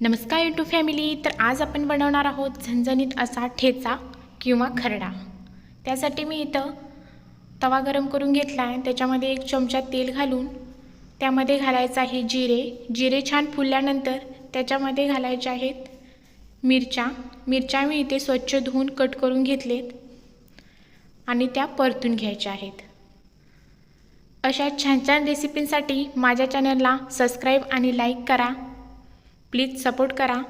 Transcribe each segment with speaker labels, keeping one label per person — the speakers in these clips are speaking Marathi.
Speaker 1: नमस्कार यूट्यूब फॅमिली तर आज आपण बनवणार आहोत झणझणीत असा ठेचा किंवा खरडा. त्यासाठी मी इथं तवा गरम करून घेतला आहे. त्याच्यामध्ये एक चमचा तेल घालून त्यामध्ये घालायचं आहे जिरे. जिरे छान फुलल्यानंतर त्याच्यामध्ये घालायचे आहेत मिरच्या. मिरच्या मी इथे स्वच्छ धुवून कट करून घेतलेत आणि त्या परतून घ्यायच्या आहेत. अशा छान छान रेसिपींसाठी माझ्या चॅनलला सबस्क्राईब आणि लाईक करा. प्लीज सपोर्ट करा.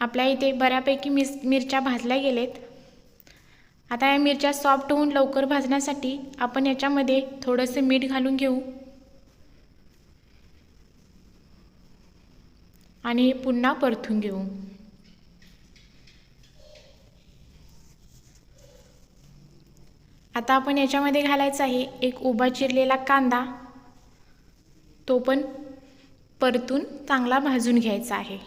Speaker 1: आपल्या इथे बऱ्यापैकी मिस मिरच्या भाजल्या गेलेत. आता या मिरच्या सॉफ्ट होऊन लवकर भाजण्यासाठी आपण याच्यामध्ये थोडंसं मीठ घालून घेऊ. आणि पुन्हा परतून घेऊ. आता आपण याच्यामध्ये घालायचं आहे एक उभा चिरलेला कांदा. तो पण परतून चांगला भाजून घ्यायचा आहे.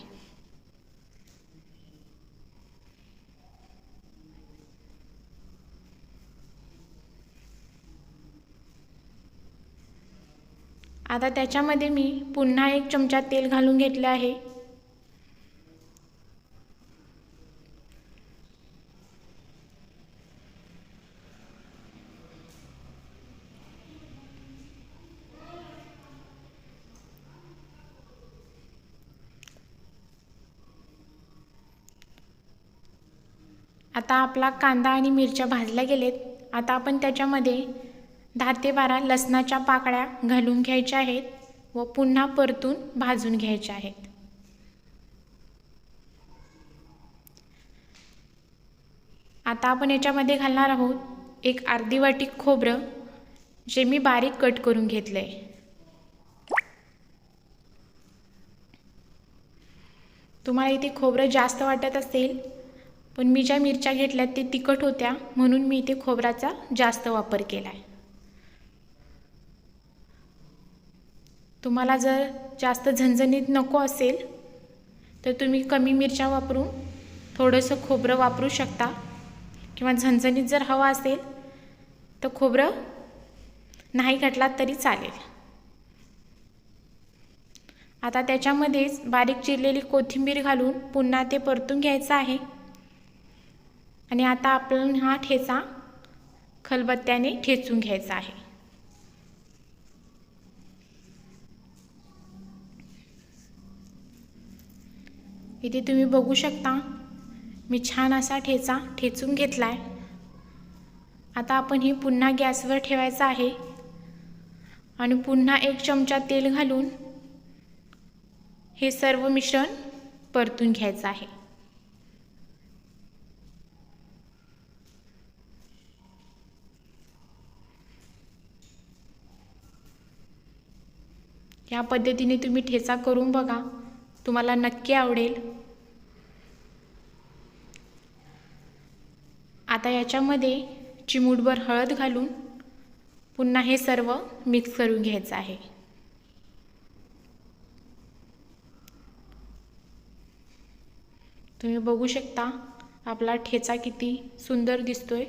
Speaker 1: आता त्याच्यामध्ये मी पुन्हा एक चमचा तेल घालून घेतले आहे. आता आपला कांदा आणि मिरच्या भाजल्या गेलेत. आता आपण त्याच्यामध्ये दहा ते बारा लसणाच्या पाकळ्या घालून घ्यायच्या आहेत व पुन्हा परतून भाजून घ्यायच्या आहेत. आता आपण याच्यामध्ये घालणार आहोत एक अर्धी वाटी खोबरं जे मी बारीक कट करून घेतलं आहे तुम्हाला इथे खोबरं जास्त वाटत असेल पण मी ज्या मिरच्या घेतल्यात ते तिखट होत्या म्हणून मी इथे खोबऱ्याचा जास्त वापर केला आहे तुम्हाला जर जास्त झणझणीत नको असेल तर तुम्ही कमी मिरच्या वापरून थोडंसं खोबरं वापरू शकता. किंवा झणझणीत जर हवा असेल तर खोबरं नाही घटलात तरी चालेल. आता त्याच्यामध्येच बारीक चिरलेली कोथिंबीर घालून पुन्हा ते परतून घ्यायचं आहे. आणि आता आपण हा ठेचा खलबत्त्याने ठेचून घ्यायचा आहे. इथे तुम्ही बघू शकता मी छान असा ठेचा ठेचून घेतला आहे आता आपण हे पुन्हा गॅसवर ठेवायचं आहे. आणि पुन्हा एक चमचा तेल घालून हे सर्व मिश्रण परतून घ्यायचं आहे. या पद्धतीने तुम्ही ठेचा करून बघा. तुम्हाला नक्की आवडेल. आता याच्यामध्ये चिमूटभर हळद घालून पुन्हा हे सर्व मिक्स करून घ्यायचं आहे. तुम्ही बघू शकता आपला ठेचा किती सुंदर दिसतोय.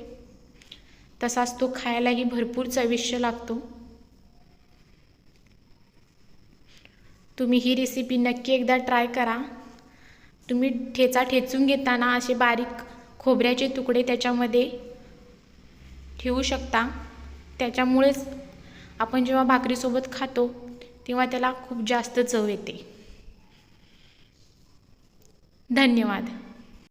Speaker 1: तसाच तो खायलाही भरपूर चविष्ट लागतो. तुम्ही ही रेसिपी नक्की एकदा ट्राय करा. तुम्ही ठेचा ठेचून घेताना असे बारीक खोबऱ्याचे तुकडे त्याच्यामध्ये ठेवू शकता. त्याच्यामुळेच आपण जेव्हा भाकरीसोबत खातो तेव्हा त्याला खूप जास्त चव येते. धन्यवाद.